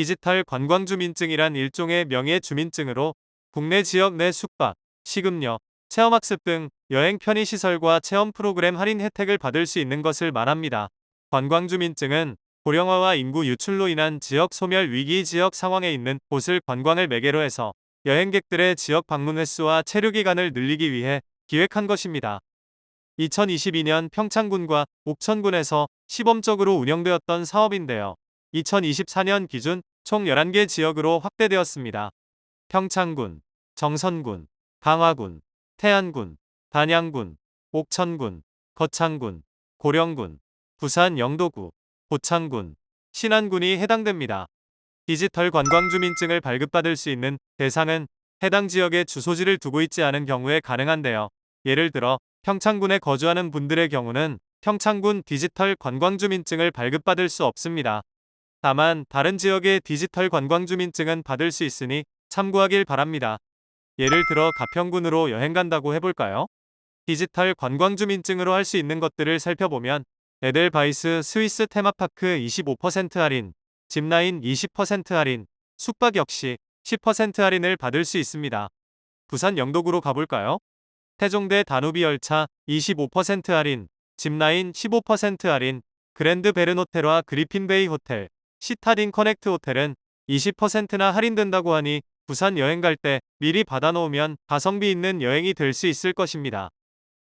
디지털 관광주민증이란 일종의 명예 주민증으로 국내 지역 내 숙박, 식음료, 체험학습 등 여행 편의시설과 체험 프로그램 할인 혜택을 받을 수 있는 것을 말합니다. 관광주민증은 고령화와 인구 유출로 인한 지역 소멸 위기 지역 상황에 있는 곳을 관광을 매개로 해서 여행객들의 지역 방문 횟수와 체류 기간을 늘리기 위해 기획한 것입니다. 2022년 평창군과 옥천군에서 시범적으로 운영되었던 사업인데요. 2024년 기준 총 11개 지역으로 확대되었습니다. 평창군, 정선군, 강화군, 태안군, 단양군, 옥천군, 거창군, 고령군, 부산 영도구, 고창군, 신안군이 해당됩니다. 디지털 관광주민증을 발급받을 수 있는 대상은 해당 지역에 주소지를 두고 있지 않은 경우에 가능한데요. 예를 들어 평창군에 거주하는 분들의 경우는 평창군 디지털 관광주민증을 발급받을 수 없습니다. 다만 다른 지역의 디지털 관광 주민증은 받을 수 있으니 참고하길 바랍니다. 예를 들어 가평군으로 여행 간다고 해볼까요? 디지털 관광 주민증으로 할 수 있는 것들을 살펴보면 에델바이스 스위스 테마파크 25% 할인, 짚라인 20% 할인, 숙박 역시 10% 할인을 받을 수 있습니다. 부산 영도구로 가볼까요? 태종대 다누비 열차 25% 할인, 짚라인 15% 할인, 그랜드 베르노텔과 그리핀베이 호텔, 시타딘 커넥트 호텔은 20%나 할인된다고 하니 부산 여행 갈 때 미리 받아놓으면 가성비 있는 여행이 될 수 있을 것입니다.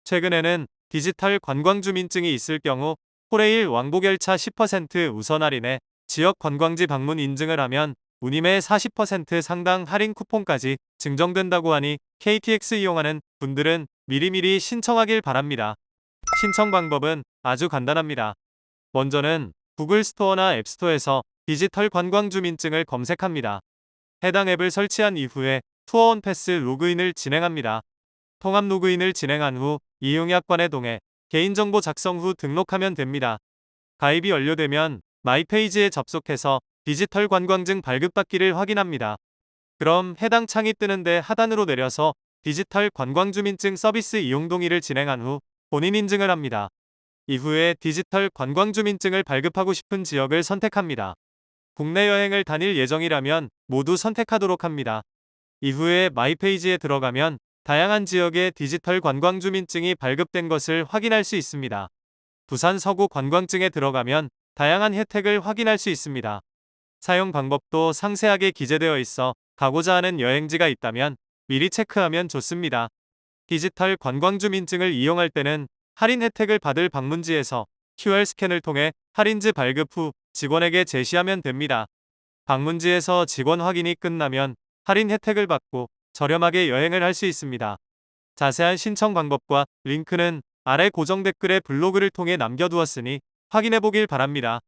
최근에는 디지털 관광 주민증이 있을 경우 호레일 왕복 열차 10% 우선 할인에 지역 관광지 방문 인증을 하면 운임의 40% 상당 할인 쿠폰까지 증정된다고 하니 KTX 이용하는 분들은 미리미리 신청하길 바랍니다. 신청 방법은 아주 간단합니다. 먼저는 구글 스토어나 앱스토어에서 디지털 관광 주민증을 검색합니다. 해당 앱을 설치한 이후에 투어원 패스 로그인을 진행합니다. 통합 로그인을 진행한 후 이용약관에 동해 개인정보 작성 후 등록하면 됩니다. 가입이 완료되면 마이페이지에 접속해서 디지털 관광증 발급받기를 확인합니다. 그럼 해당 창이 뜨는데 하단으로 내려서 디지털 관광주민증 서비스 이용 동의를 진행한 후 본인 인증을 합니다. 이후에 디지털 관광주민증을 발급하고 싶은 지역을 선택합니다. 국내 여행을 다닐 예정이라면 모두 선택하도록 합니다. 이후에 마이페이지에 들어가면 다양한 지역의 디지털 관광주민증이 발급된 것을 확인할 수 있습니다. 부산 서구 관광증에 들어가면 다양한 혜택을 확인할 수 있습니다. 사용 방법도 상세하게 기재되어 있어 가고자 하는 여행지가 있다면 미리 체크하면 좋습니다. 디지털 관광주민증을 이용할 때는 할인 혜택을 받을 방문지에서 QR 스캔을 통해 할인지 발급 후 직원에게 제시하면 됩니다. 방문지에서 직원 확인이 끝나면 할인 혜택을 받고 저렴하게 여행을 할 수 있습니다. 자세한 신청 방법과 링크는 아래 고정 댓글에 블로그를 통해 남겨두었으니 확인해 보길 바랍니다.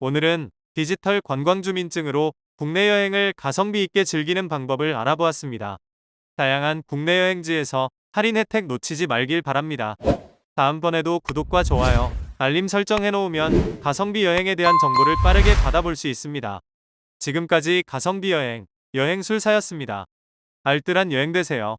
오늘은 디지털 관광주민증으로 국내 여행을 가성비 있게 즐기는 방법을 알아보았습니다. 다양한 국내 여행지에서 할인 혜택 놓치지 말길 바랍니다. 다음번에도 구독과 좋아요, 알림 설정 해놓으면 가성비 여행에 대한 정보를 빠르게 받아볼 수 있습니다. 지금까지 가성비 여행, 여행술사였습니다. 알뜰한 여행 되세요.